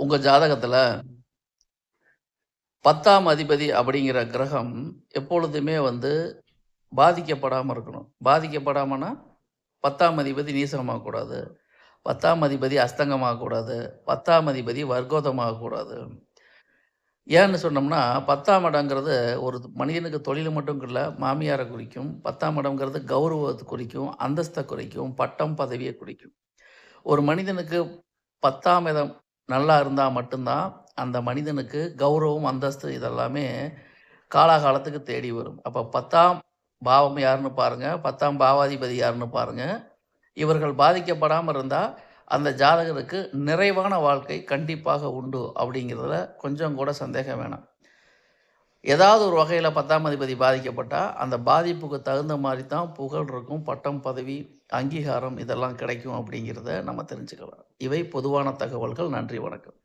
உங்கள் ஜாதகத்தில் பத்தாம் அதிபதி அப்படிங்கிற கிரகம் எப்பொழுதுமே வந்து பாதிக்கப்படாமல் இருக்கணும். பாதிக்கப்படாமன்னா, பத்தாம் அதிபதி நீசமாகக்கூடாது. பத்தாம் அதிபதி அஸ்தங்கமாகக்கூடாது. பத்தாம் அதிபதி வர்க்கோதமாகக்கூடாது. ஏன்னு சொன்னோம்னா, 10ஆம் இடங்கிறது ஒரு மனிதனுக்கு தொழில் மட்டும் இல்லை மாமியாரை குறிக்கும். பத்தாம் இடங்கிறது கௌரவத்தை குறிக்கும், அந்தஸ்தை குறிக்கும், பட்டம், பதவியை குறிக்கும். ஒரு மனிதனுக்கு 10ஆம் இடம் நல்லா இருந்தால் மட்டும்தான் அந்த மனிதனுக்கு கௌரவம், அந்தஸ்து இதெல்லாமே காலாகாலத்துக்கு தேடி வரும். அப்போ பத்தாம் பாவம் யாருன்னு பாருங்கள் பத்தாம் பாவாதிபதி யாருன்னு பாருங்கள் இவர்கள் பாதிக்கப்படாமல் இருந்தால் அந்த ஜாதகருக்கு நிறைவான வாழ்க்கை கண்டிப்பாக உண்டு அப்படிங்கிறதுல கொஞ்சம் கூட சந்தேகம் வேணாம். ஏதாவது ஒரு வகையில் பத்தாம் அதிபதி பாதிக்கப்பட்டால் அந்த பாதிப்புக்கு தகுந்த மாதிரி தான் புகழ் இருக்கும், பட்டம், பதவி, அங்கீகாரம் இதெல்லாம் கிடைக்கும் அப்படிங்கிறத நம்ம தெரிஞ்சுக்கலாம். இவை பொதுவான தகவல்கள். நன்றி, வணக்கம்.